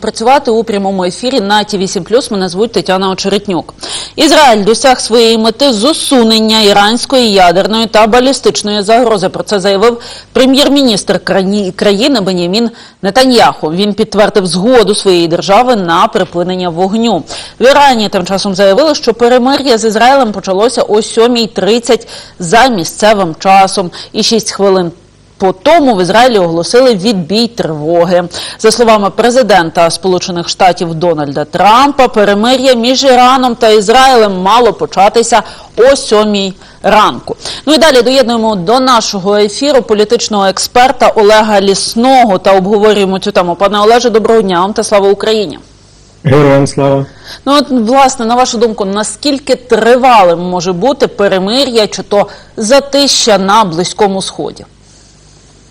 Працювати у прямому ефірі на ті 8 Мене звуть Тетяна Очеретнюк. Ізраїль досяг своєї мети з іранської ядерної та балістичної загрози. Про це заявив прем'єр-міністр країни Бенямін Нетаньяху. Він підтвердив згоду своєї держави на припинення вогню. В Ірані тим часом заявили, що перемир'я з Ізраїлем почалося о 7.30 за місцевим часом і 6 хвилин по тому в Ізраїлі оголосили відбій тривоги. За словами президента Сполучених Штатів Дональда Трампа, перемир'я між Іраном та Ізраїлем мало початися о сьомій ранку. Ну і далі доєднуємо до нашого ефіру політичного експерта Олега Лісного та обговорюємо цю тему. Пане Олеже, доброго дня вам та слава Україні. Героям слава. Ну от власне, на вашу думку, наскільки тривалим може бути перемир'я чи то затища на близькому сході?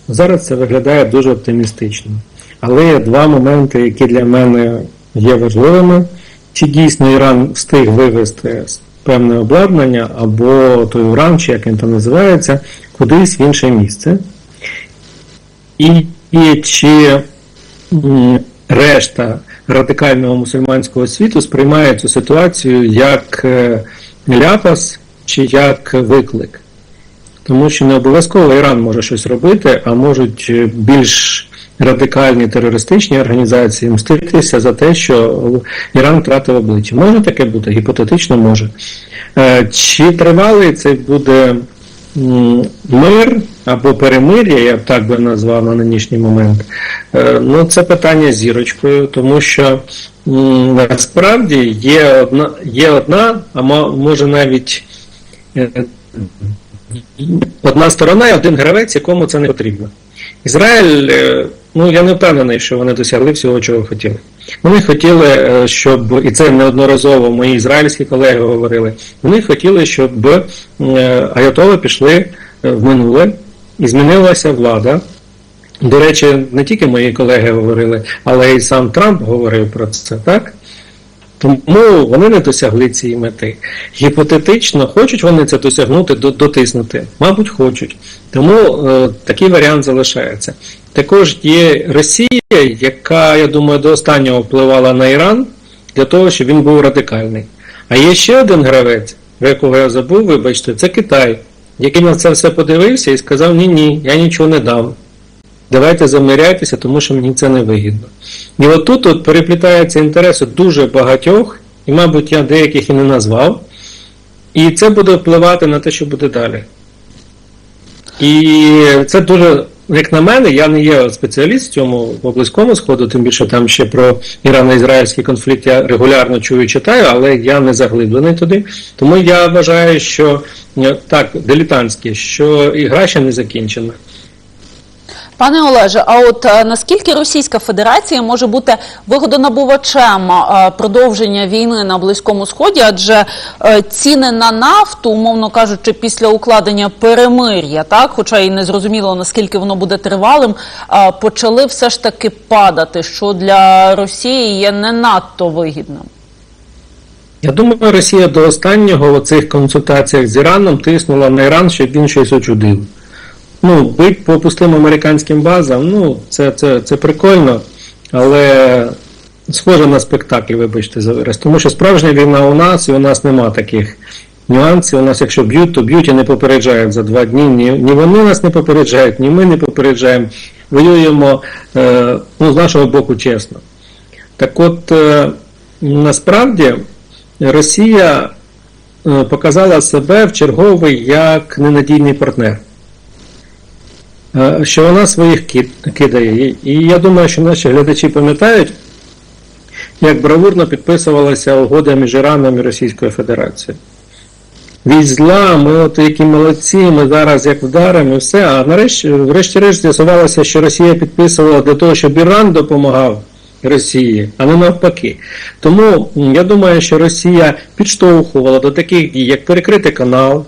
Зараз це виглядає дуже оптимістично. Але є два моменти, які для мене є важливими. Чи дійсно Іран встиг вивести певне обладнання або той уран, чи як він там називається, кудись в інше місце. І, і чи решта радикального мусульманського світу сприймає цю ситуацію як е, ляпас чи як виклик. Тому що не обов'язково Іран може щось робити, а можуть е, більш радикальні терористичні організації мститися за те, що Іран втратив обличчя. Може таке бути? Гіпотетично може. Е, Чи тривалий це буде мир або перемир'я, я б так би назвав на нинішній момент? Е, Ну, це питання зірочкою, тому що насправді є одна, є одна, а може навіть. Одна сторона і один гравець, якому це не потрібно. Ізраїль, е, ну я не впевнений, що вони досягли всього, чого хотіли. Вони хотіли, е, щоб, і це неодноразово мої ізраїльські колеги говорили, вони хотіли, щоб е, Аятоли пішли в минуле і змінилася влада. До речі, не тільки мої колеги говорили, але й сам Трамп говорив про це, так? Тому вони не досягли цієї мети. Гіпотетично, хочуть вони це досягнути, дотиснути? Мабуть, хочуть. Тому е, такий варіант залишається. Також є Росія, яка, я думаю, до останнього впливала на Іран для того, щоб він був радикальний. А є ще один гравець, про якого я забув, вибачте, це Китай, який на це все подивився і сказав: ні, ні, я нічого не дам. Давайте замиряйтеся, тому що мені це не вигідно. І отут от переплітаються інтереси дуже багатьох, і, мабуть, я деяких і не назвав. І це буде впливати на те, що буде далі. І це дуже, як на мене, я не є спеціаліст в цьому по близькому сходу, тим більше там ще про ірано-ізраїльський конфлікт я регулярно чую і читаю, але я не заглиблений туди. Тому я вважаю, що е, так, дилетантське, що ігра ще не закінчена. Пане Олеже, а от е, наскільки Російська Федерація може бути вигодонабувачем е, продовження війни на Близькому Сході? Адже е, ціни на нафту, умовно кажучи, після укладення перемир'я, так, хоча і не зрозуміло наскільки воно буде тривалим, почали все ж таки падати, що для Росії є не надто вигідним. Я думаю, Росія до останнього в цих консультаціях з Іраном тиснула на Іран, щоб він щось очудив. Ну, бить по пустим американським базам, ну, це, це, це прикольно, але схоже на спектакль, вибачте за вираз. Тому що справжня війна у нас, і у нас нема таких нюансів. У нас, якщо б'ють, то б'ють і не попереджають за два дні. Ні, ні вони нас не попереджають, ні ми не попереджаємо. Воюємо е, ну, з нашого боку чесно. Так от, е, насправді, Росія е, показала себе в черговий як ненадійний партнер. Е, Що вона своїх кидає. І- я думаю, що наші глядачі пам'ятають, як бравурно підписувалася угода між Іраном і Російською Федерацією. Від зла, ми от які молодці, ми зараз як вдаримо і все. А нарешті, врешті-решт, з'ясувалося, що Росія підписувала для того, щоб Іран допомагав Росії, а не навпаки. Тому я думаю, що Росія підштовхувала до таких дій, як перекрити канал,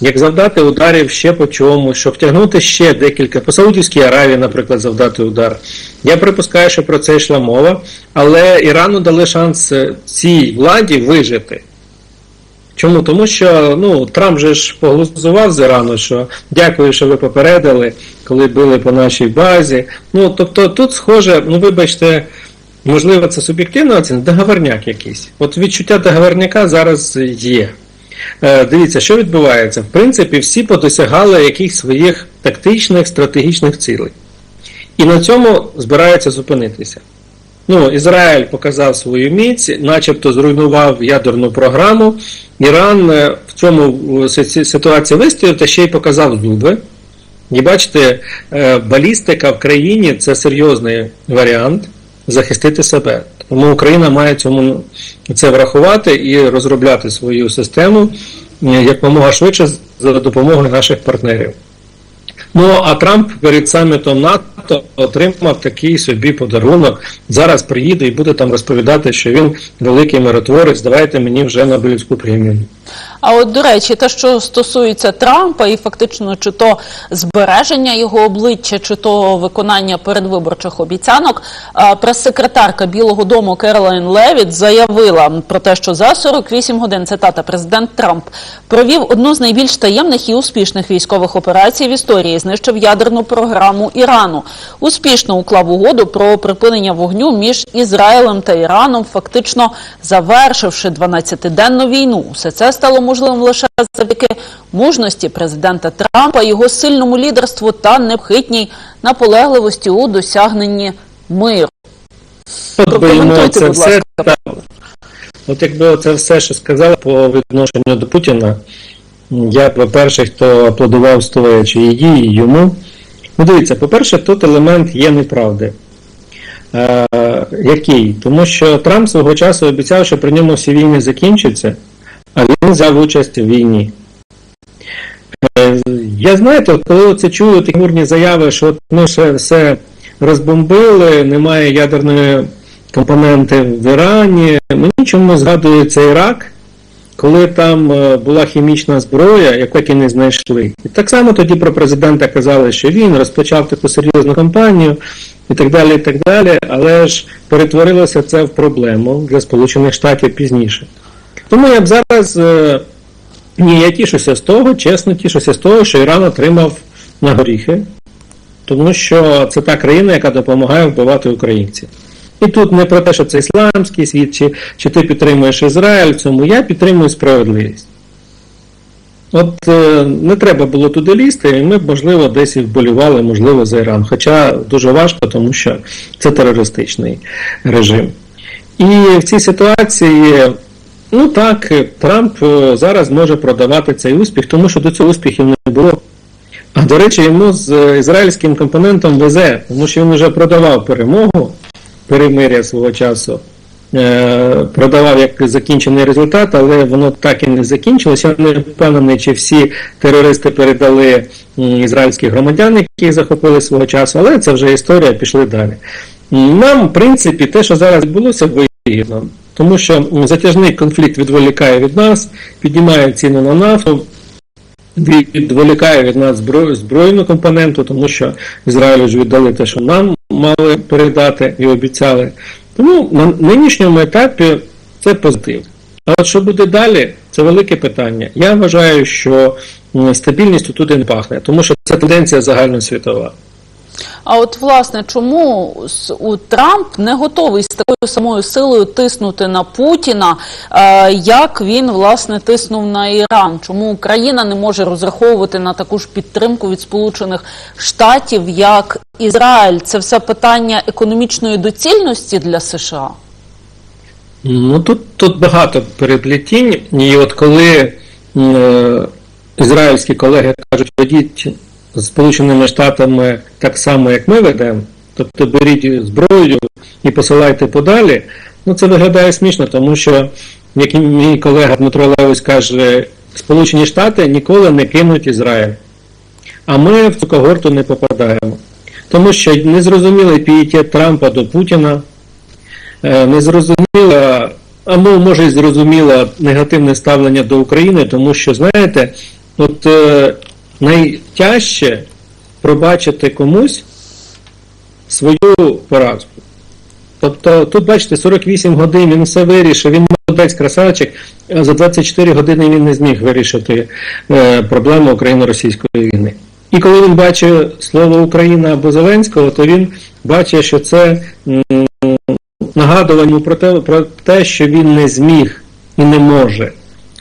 як завдати ударів ще по чому, щоб втягнути ще декілька, по Саудівській Аравії, наприклад, завдати удар. Я припускаю, що про це йшла мова, але Ірану дали шанс е, цій владі вижити. Чому? Тому що ну, Трамп же ж поглузував з Ірану, що дякую, що ви попередили, коли били по нашій базі. Ну, тобто тут схоже, ну вибачте, можливо, це суб'єктивна оцінка, договорняк якийсь. От відчуття договорняка зараз є. Е, Дивіться, що відбувається. В принципі, всі подосягали якихось своїх тактичних, стратегічних цілей. І на цьому збираються зупинитися. Ну, Ізраїль показав свою міць, начебто зруйнував ядерну програму. Іран е, в цьому ситуації вистояв та ще й показав зуби. І бачите, е, балістика в країні це серйозний варіант захистити себе. Тому Україна має цьому це врахувати і розробляти свою систему е, якомога швидше за допомогою наших партнерів. Ну а Трамп перед самітом НАТО отримав такий собі подарунок. Зараз приїде і буде там розповідати, що він великий миротворець. Давайте мені вже Нобелівську премію. А от до речі, те, що стосується Трампа, і фактично чи то збереження його обличчя, чи то виконання передвиборчих обіцянок, прес-секретарка Білого Дому Керолайн Левіт заявила про те, що за 48 годин цитата президент Трамп провів одну з найбільш таємних і успішних військових операцій в історії, знищив ядерну програму Ірану, успішно уклав угоду про припинення вогню між Ізраїлем та Іраном, фактично завершивши 12-денну війну. Все це стало можливим лише завдяки мужності президента Трампа, його сильному лідерству та непохитній наполегливості у досягненні миру. От би йому це будь ласка. От якби це все, що сказав по відношенню до Путіна, я б перший, хто аплодував стоячи її і йому. Ну, дивіться, по-перше, тут елемент є неправди. Е, який? Тому що Трамп свого часу обіцяв, що при ньому всі війни закінчаться, він взяв участь у війні. Е, Я знаєте, коли це чую такі гурні заяви, що ми ще все розбомбили, немає ядерної компоненти в Ірані, мені чому згадується Ірак, коли там е, була хімічна зброя, яку і не знайшли. І так само тоді про президента казали, що він розпочав таку серйозну кампанію і так далі, і так далі, але ж перетворилося це в проблему для Сполучених Штатів пізніше. Тому я б зараз. е, ні, я тішуся з того, чесно тішуся з того, що Іран отримав на горіхи, тому що це та країна, яка допомагає вбивати українців. І тут не про те, що це ісламський світ, чи, чи ти підтримуєш Ізраїль в цьому, я підтримую справедливість. От е, не треба було туди лізти, і ми б, можливо, десь і вболівали, можливо, за Іран. Хоча дуже важко, тому що це терористичний режим. І в цій ситуації, ну так, Трамп е, зараз може продавати цей успіх, тому що до цього успіхів не було. А до речі, йому з е, ізраїльським компонентом везе, тому що він вже продавав перемогу, перемиря свого часу, е, продавав як закінчений результат, але воно так і не закінчилося. Я не впевнений, чи всі терористи передали ізраїльських громадян, яких захопили свого часу, але це вже історія, пішли далі. Нам, в принципі, те, що зараз відбулося, вигідно, тому що затяжний конфлікт відволікає від нас, піднімає ціну на нафту, відволікає від нас збройну компоненту, тому що Ізраїлю ж віддали те, що нам мали передати і обіцяли. Тому на нинішньому етапі це позитив. А от що буде далі, це велике питання. Я вважаю, що стабільністю туди не пахне, тому що це тенденція загальносвітова. А от власне, чому у Трамп не готовий з такою самою силою тиснути на Путіна, е, як він власне тиснув на Іран? Чому Україна не може розраховувати на таку ж підтримку від Сполучених Штатів, як Ізраїль? Це все питання економічної доцільності для США? Ну тут, тут багато переплетінь, і от коли е, ізраїльські колеги кажуть, ведіть з Сполученими Штатами так само, як ми ведемо, тобто беріть зброю і посилайте подалі, ну це виглядає смішно, тому що, як мій колега Дмитро Левось каже, Сполучені Штати ніколи не кинуть Ізраїль. А ми в цю когорту не попадаємо. Тому що незрозумілий пієтет Трампа до Путіна, е, незрозуміло, а ну, може і зрозуміло негативне ставлення до України, тому що, знаєте, от е, найтяжче пробачити комусь свою поразку. Тобто тут, бачите, 48 годин він все вирішив, він молодець красавчик, за 24 години він не зміг вирішити е, проблему україно-російської війни. І коли він бачить слово Україна або Зеленського, то він бачить, що це м, нагадуванню про те, про те, що він не зміг і не може.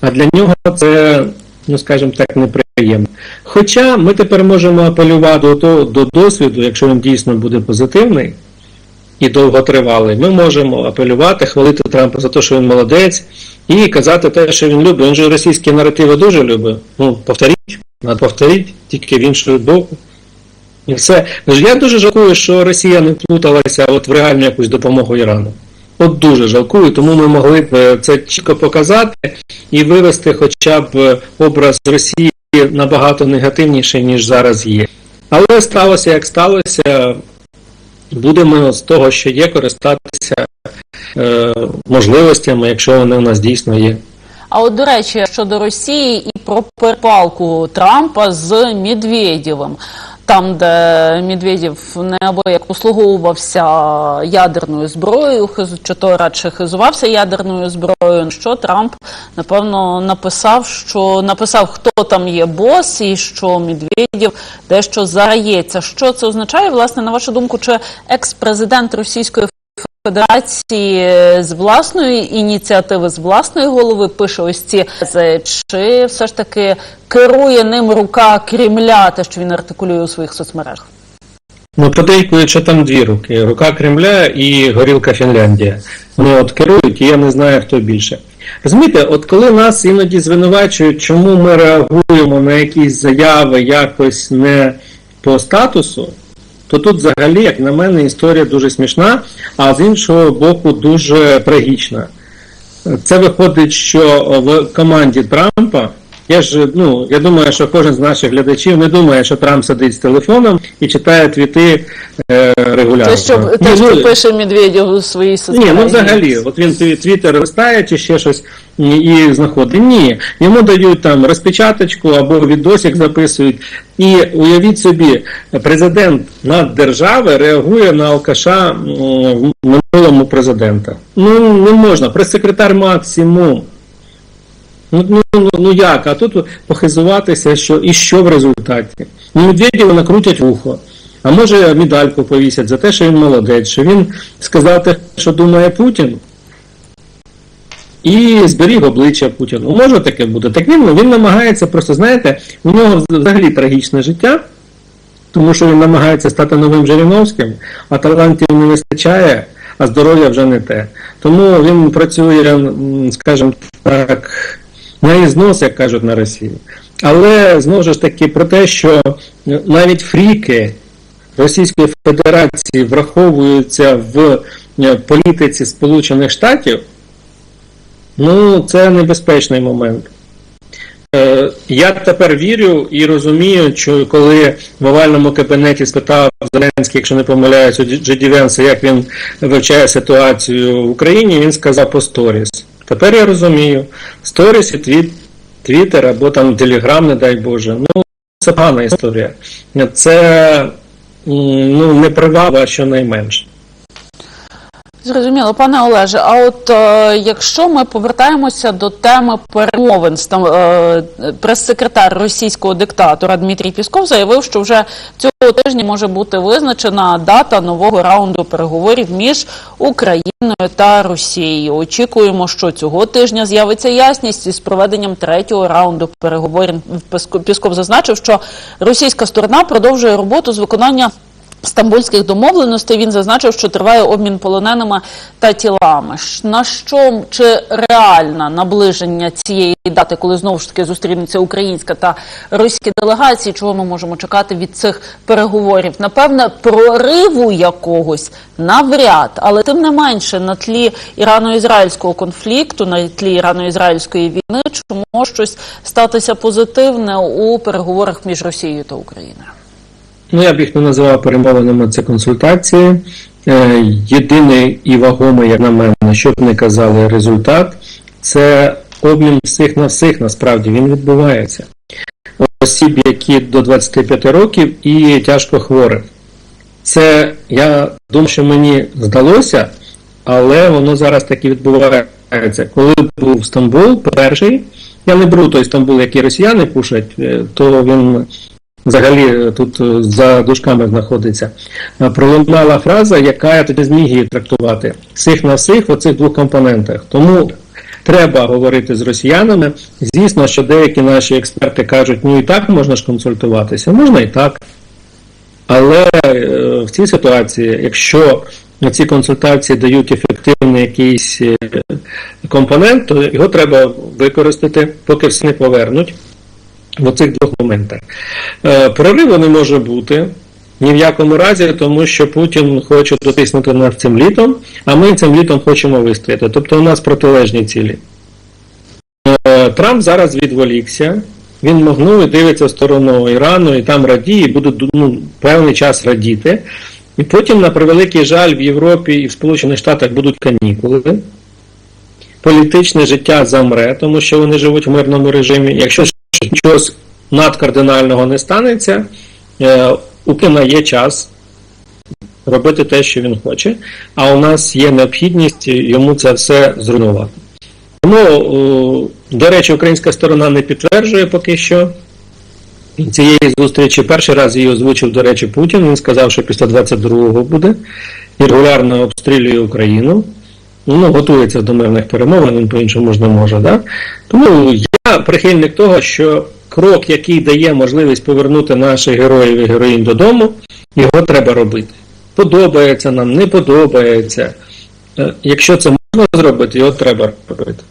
А для нього це, ну скажімо так, неприємно. Хоча ми тепер можемо апелювати до, до досвіду, якщо він дійсно буде позитивний і довготривалий, ми можемо апелювати, хвалити Трампа за те, що він молодець, і казати те, що він любить. Він же російські наративи дуже любить. Ну, повторіть, треба повторіть, тільки в іншого боку. І все. Я дуже жалкую, що Росія не вплуталася от в реальну якусь допомогу Ірану. От дуже жалкую, тому ми могли б е, це чітко показати і вивести хоча б е, образ Росії набагато негативніший, ніж зараз є. Але сталося як сталося, будемо з того, що є, користатися е, можливостями, якщо вони у нас дійсно є. А от до речі, щодо Росії і про перепалку Трампа з Медведєвим. Там, де Медведєв неабияк послуговувався ядерною зброєю, чи то радше хизувався ядерною зброєю, що Трамп напевно написав, що написав, хто там є бос, і що Медведєв дещо зарається. Що це означає, власне, на вашу думку, чи екс-президент Російської Федерації з власної ініціативи, з власної голови пише ось ці чи все ж таки керує ним рука Кремля, те, що він артикулює у своїх соцмережах? Ну, подейкують, що там дві руки: рука Кремля і горілка Фінляндія. Вони от керують, і я не знаю, хто більше. Розумієте, от коли нас іноді звинувачують, чому ми реагуємо на якісь заяви якось не по статусу, то тут взагалі, як на мене, історія дуже смішна, а з іншого боку, дуже трагічна. Це виходить, що в команді Трампа. Я ж ну я думаю, що кожен з наших глядачів не думає, що Трамп сидить з телефоном і читає твіти е, регулярно. Те, що, Ні, те, що ну, пише Медведєв у своїй ні, ну взагалі, от він тві- твіттер листає чи ще щось і, знаходить. Ні, йому дають там розпечаточку або відосик записують. І уявіть собі, президент наддержави реагує на алкаша в минулому президента. Ну не можна, прес-секретар максимум. Ну, ну, ну, ну як? А тут похизуватися, що і що в результаті? Ну, Медведєва накрутять вухо. А може медальку повісять за те, що він молодець, що він сказав те, що думає Путін, і зберіг обличчя Путіну. Може таке бути. Так він, він намагається просто, знаєте, у нього взагалі трагічне життя, тому що він намагається стати новим Жириновським, а талантів не вистачає, а здоров'я вже не те. Тому він працює, скажімо так, на ізнос, як кажуть на Росії. Але знову ж таки про те, що навіть фріки Російської Федерації враховуються в е, політиці Сполучених Штатів, ну це небезпечний момент. Е, Я тепер вірю і розумію, що коли в овальному кабінеті спитав Зеленський, якщо не помиляюсь, у Джеді Венса, як він вивчає ситуацію в Україні, він сказав по сторіс. Тепер я розумію, сторіс і твіт, твіттер або там телеграм, не дай Боже. Ну, це погана історія. Це не ну, неприваба щонайменше. Зрозуміло, пане Олеже. А от е, якщо ми повертаємося до теми перемовин, там е, прес-секретар російського диктатора Дмитрій Пісков заявив, що вже цього тижня може бути визначена дата нового раунду переговорів між Україною та Росією. Очікуємо, що цього тижня з'явиться ясність із проведенням третього раунду переговорів. Піско- Пісков зазначив, що російська сторона продовжує роботу з виконання стамбульських домовленостей він зазначив, що триває обмін полоненими та тілами. На що чи реальне наближення цієї дати, коли знову ж таки зустрінуться українська та російські делегації? Чого ми можемо чекати від цих переговорів? Напевне, прориву якогось навряд, але тим не менше на тлі ірано-ізраїльського конфлікту, на тлі ірано-ізраїльської війни, чи може щось статися позитивне у переговорах між Росією та Україною? Ну, я б їх не називав перемовинами, це консультації. Е, Єдиний і вагомий, як на мене, що б не казали, результат це обмін всіх на всіх, насправді він відбувається. Осіб, які до 25 років і тяжко хворих. Це я думаю, що мені здалося, але воно зараз таки відбувається. Коли був Стамбул, перший, я не беру той Стамбул, який росіяни пушать, е, то він взагалі е, тут е, за дужками знаходиться, е, пролунала фраза, яка я тоді зміг її трактувати. Всіх на всіх в оцих двох компонентах. Тому треба говорити з росіянами. Звісно, що деякі наші експерти кажуть, ну і так можна ж консультуватися, можна і так. Але в цій ситуації, якщо ці консультації дають ефективний якийсь компонент, то його треба використати, поки все не повернуть в оцих двох моментах. Е, Прориву не може бути ні в якому разі, тому що Путін хоче дотиснути нас цим літом, а ми цим літом хочемо вистояти. Тобто у нас протилежні цілі. Е, Трамп зараз відволікся. Він махнув і дивиться в сторону Ірану, і там радіє, і буде ну, певний час радіти. І потім, на превеликий жаль, в Європі і в Сполучених Штатах будуть канікули. Політичне життя замре, тому що вони живуть в мирному режимі. Якщо щось надкардинального не станеться, е, у Путіна є час робити те, що він хоче, а у нас є необхідність йому це все зруйнувати. Тому, до речі, українська сторона не підтверджує поки що цієї зустрічі. Перший раз її озвучив, до речі, Путін. Він сказав, що після 22-го буде і регулярно обстрілює Україну. Ну, готується до мирних перемовин, він по-іншому ж не може. Да? Тому прихильник того, що крок, який дає можливість повернути наших героїв і героїн додому, його треба робити. Подобається нам, не подобається. Е, Якщо це можна зробити, його треба робити.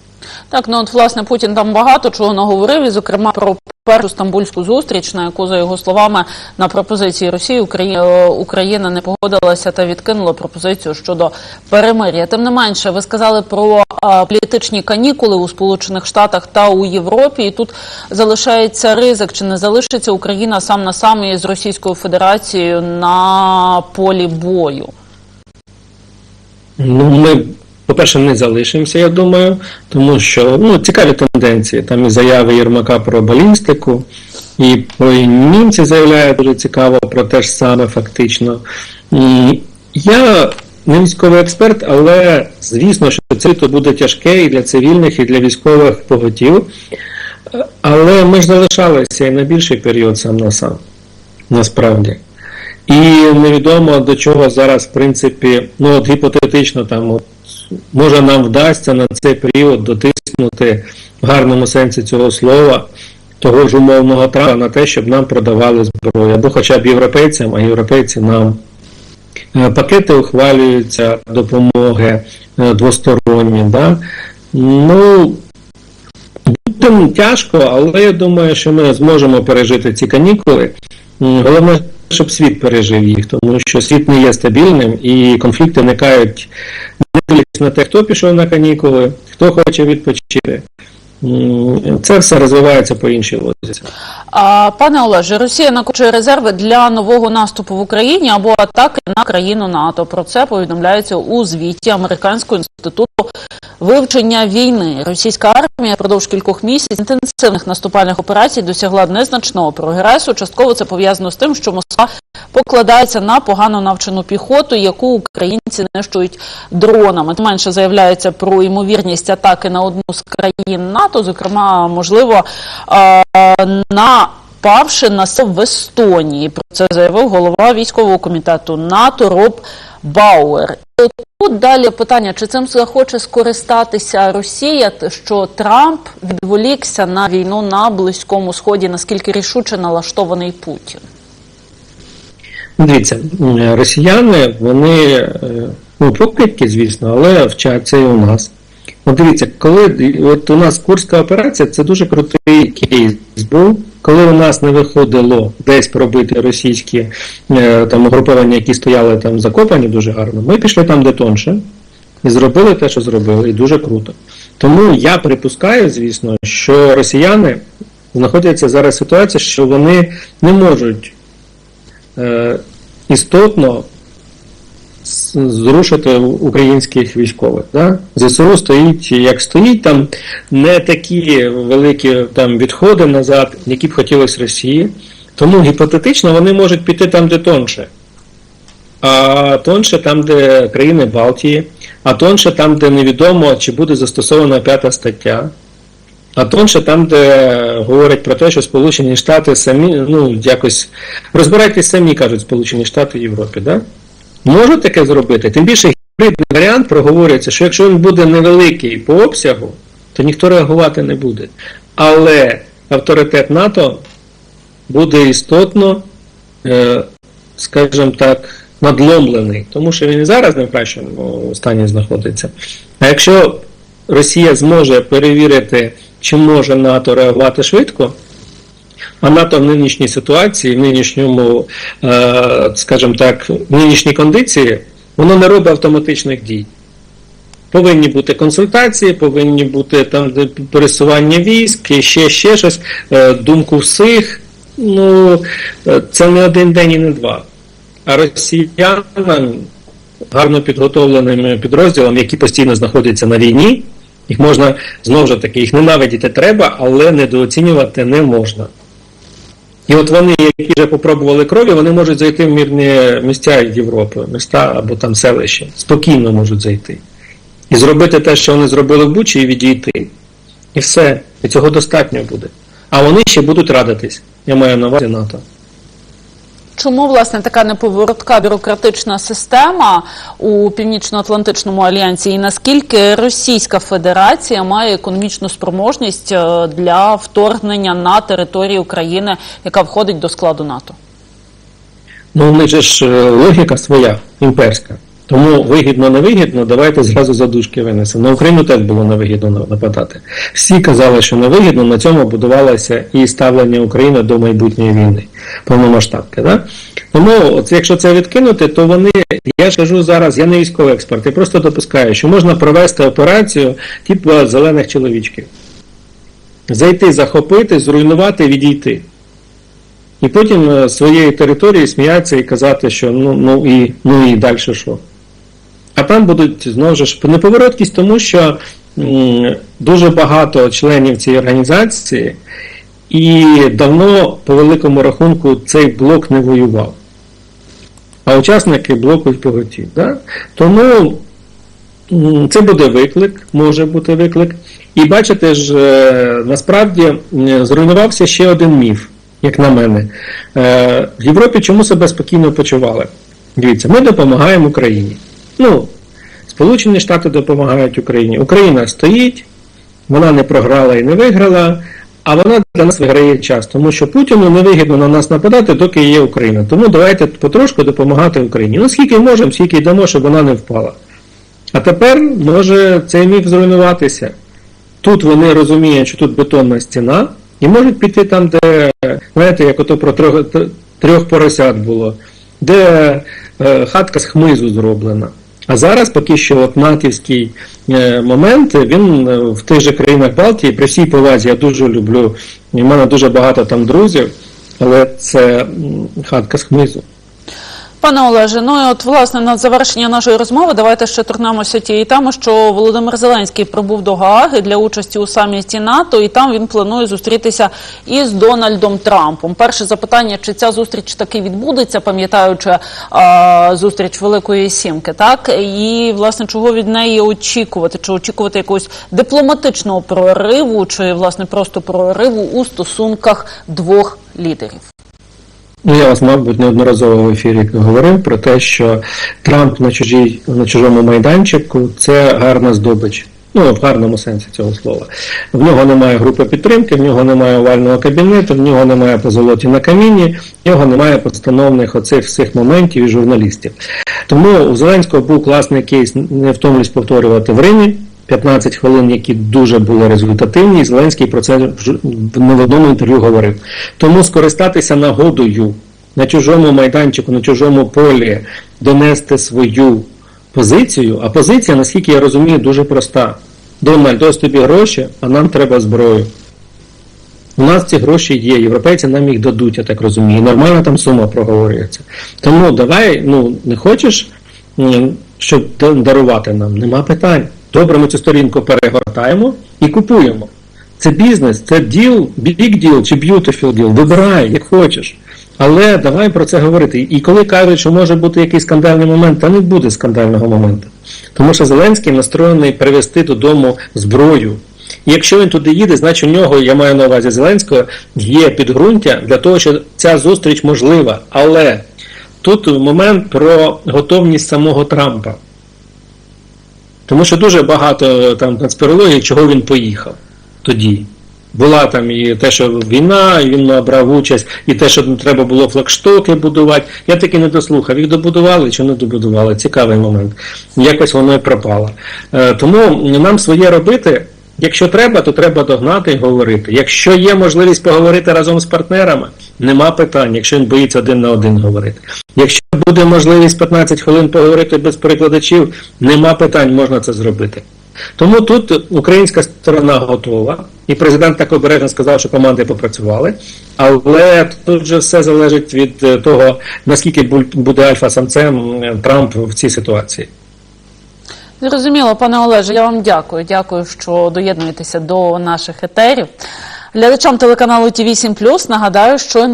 Так, ну от власне Путін там багато чого наговорив, і зокрема про першу стамбульську зустріч, на яку, за його словами, на пропозиції Росії Україна, Україна не погодилася та відкинула пропозицію щодо перемир'я. Тим не менше, ви сказали про а, політичні канікули у Сполучених Штатах та у Європі. І тут залишається ризик, чи не залишиться Україна сам на сам із Російською Федерацією на полі бою. Ну, ми, по-перше, не залишимося, я думаю, тому що ну, цікаві тенденції. Там і заяви Єрмака про балістику, і, німці заявляють дуже цікаво про те ж саме фактично. Я не військовий експерт, але звісно, що це то буде тяжке і для цивільних, і для військових поготів. Але ми ж залишалися і на більший період сам на сам, насправді. І невідомо до чого зараз, в принципі, ну от гіпотетично, там от, може нам вдасться на цей період дотиснути в гарному сенсі цього слова того ж умовного Трампа на те, щоб нам продавали зброю, або хоча б європейцям, а європейці нам. Е, Пакети ухвалюються допомоги е, двосторонні. Да? Ну, буде тяжко, але я думаю, що ми зможемо пережити ці канікули. Головне, щоб світ пережив їх, тому що світ не є стабільним і конфлікти виникають не дивлячись на те, хто пішов на канікули, хто хоче відпочити. Це все розвивається по іншій логіці. Пане Олеже, Росія накопичує резерви для нового наступу в Україні або атаки на країну НАТО. Про це повідомляється у звіті Американського інституту вивчення війни. Російська армія впродовж кількох місяців інтенсивних наступальних операцій досягла незначного прогресу. Частково це пов'язано з тим, що Москва покладається на погано навчену піхоту, яку українці нищують дронами. Тим менше заявляється про ймовірність атаки на одну з країн НАТО, зокрема, можливо, е, напавши на сил в Естонії. Про це заявив голова військового комітету НАТО Роб Бауер. Тут далі питання, чи цим захоче скористатися Росія, що Трамп відволікся на війну на Близькому Сході, наскільки рішуче налаштований Путін? Дивіться, росіяни, вони е, ну, покидьки, звісно, але вчаться і у нас. От дивіться, коли от у нас Курська операція, це дуже крутий кейс був. Коли у нас не виходило десь пробити російські е, там угруповання, які стояли там закопані дуже гарно, ми пішли там де тонше і зробили те, що зробили, і дуже круто. Тому я припускаю, звісно, що росіяни знаходяться зараз в ситуації, що вони не можуть е, істотно зрушити українських військових. Да? ЗСУ стоїть як стоїть, там не такі великі там відходи назад, які б хотілося Росії. Тому гіпотетично вони можуть піти там, де тонше. А тонше там, де країни Балтії, а тонше там, де невідомо, чи буде застосована п'ята стаття. А тонше там, де говорять про те, що Сполучені Штати самі, ну, якось розбирайтесь самі, кажуть Сполучені Штати в Європі, да? Можуть таке зробити. Тим більше гібридний варіант проговорюється, що якщо він буде невеликий по обсягу, то ніхто реагувати не буде. Але авторитет НАТО буде істотно, е, скажімо так, надломлений, тому що він і зараз не в кращому стані знаходиться. А якщо Росія зможе перевірити, чи може НАТО реагувати швидко, а НАТО в нинішній ситуації, в нинішньому, е, скажімо так, в нинішній кондиції, воно не робить автоматичних дій. Повинні бути консультації, повинні бути там пересування військ, ще, ще щось, е, думку всіх. Ну, е, це не один день і не два. А росіянам, гарно підготовленим підрозділам, які постійно знаходяться на війні, їх можна знову ж таки, їх ненавидіти треба, але недооцінювати не можна. І от вони, які вже попробували крові, вони можуть зайти в мирні місця Європи, міста або там селища, спокійно можуть зайти. І зробити те, що вони зробили в Бучі, і відійти. І все. І цього достатньо буде. А вони ще будуть радитись. Я маю на увазі НАТО. Чому власне така неповоротка бюрократична система у Північно-Атлантичному альянсі, і наскільки Російська Федерація має економічну спроможність е, для вторгнення на територію України, яка входить до складу НАТО? Ну, в ж е, логіка своя, імперська. Тому вигідно, невигідно, давайте зразу задушки винесемо. На Україну теж було невигідно нападати. Всі казали, що невигідно, на цьому будувалося і ставлення України до майбутньої війни, повномасштабки. Да? Тому, от, якщо це відкинути, то вони, я ж кажу зараз, я не військовий експерт, я просто допускаю, що можна провести операцію типу зелених чоловічків. Зайти, захопити, зруйнувати, відійти. І потім е, своєї території сміятися і казати, що ну, ну і ну і далі що. А там будуть знову ж неповороткість, тому що дуже багато членів цієї організації, і давно, по великому рахунку, цей блок не воював. А учасники блоку поготів. Да? Тому це буде виклик, може бути виклик. І бачите ж, е, насправді зруйнувався ще один міф як на мене. Е, в Європі чому себе спокійно почували? Дивіться, ми допомагаємо Україні. Ну, Сполучені Штати допомагають Україні. Україна стоїть, вона не програла і не виграла, а вона для нас виграє час, тому що Путіну невигідно на нас нападати, доки є Україна. Тому давайте потрошку допомагати Україні. Ну, скільки можемо, скільки йдемо, щоб вона не впала. А тепер може цей міф зруйнуватися. Тут вони розуміють, що тут бетонна стіна, і можуть піти там, де, знаєте, як ото про трьох, трьох поросят було, де е, хатка з хмизу зроблена. А зараз поки що от натівський е, момент, він е, в тих же країнах Балтії, при всій повазі, я дуже люблю, і в мене дуже багато там друзів, але це хатка з хмизу. Пане Олеже, ну і от власне на завершення нашої розмови давайте ще торкнемося тієї теми, що Володимир Зеленський прибув до Гааги для участі у саміті НАТО, і там він планує зустрітися із Дональдом Трампом. Перше запитання: чи ця зустріч таки відбудеться, пам'ятаючи зустріч Великої Сімки, так і власне чого від неї очікувати? Чи очікувати якогось дипломатичного прориву, чи власне просто прориву у стосунках двох лідерів? Ну, я вас, мабуть, неодноразово в ефірі говорив про те, що Трамп на чужій, на чужому майданчику це гарна здобич. Ну, в гарному сенсі цього слова. В нього немає групи підтримки, в нього немає овального кабінету, в нього немає позолоті на каміні, в нього немає постановних оцих всіх моментів і журналістів. Тому у Зеленського був класний кейс, не втомлюсь повторювати в Римі. 15 хвилин, які дуже були результативні, і Зеленський про це не в одному інтерв'ю говорив. Тому скористатися нагодою на чужому майданчику, на чужому полі, донести свою позицію, а позиція, наскільки я розумію, дуже проста. Дональд, ось тобі гроші, а нам треба зброю. У нас ці гроші є, європейці нам їх дадуть, я так розумію. Нормальна там сума проговорюється. Тому давай, ну, не хочеш, щоб дарувати нам, нема питань. Добре, ми цю сторінку перегортаємо і купуємо. Це бізнес, це діл, big deal чи beautiful deal. Вибирай, як хочеш. Але давай про це говорити. І коли кажуть, що може бути якийсь скандальний момент, та не буде скандального моменту. Тому що Зеленський настроєний привезти додому зброю. І якщо він туди їде, значить у нього, я маю на увазі Зеленського, є підґрунтя для того, що ця зустріч можлива. Але тут момент про готовність самого Трампа. Тому що дуже багато там конспірології, чого він поїхав тоді. Була там і те, що війна, і він брав участь, і те, що треба було флагштоки будувати. Я таки не дослухав. Їх добудували чи не добудували. Цікавий момент. Якось воно і пропало. Е, тому нам своє робити. Якщо треба, то треба догнати і говорити. Якщо є можливість поговорити разом з партнерами, нема питань, якщо він боїться один на один говорити. Якщо буде можливість 15 хвилин поговорити без перекладачів, нема питань, можна це зробити. Тому тут українська сторона готова, і президент так обережно сказав, що команди попрацювали. Але тут же все залежить від того, наскільки буде альфа-самцем Трамп в цій ситуації. Зрозуміло, пане Олеже, я вам дякую. Дякую, що доєднуєтеся до наших етерів. Глядачам телеканалу ТВ 7 нагадаю, що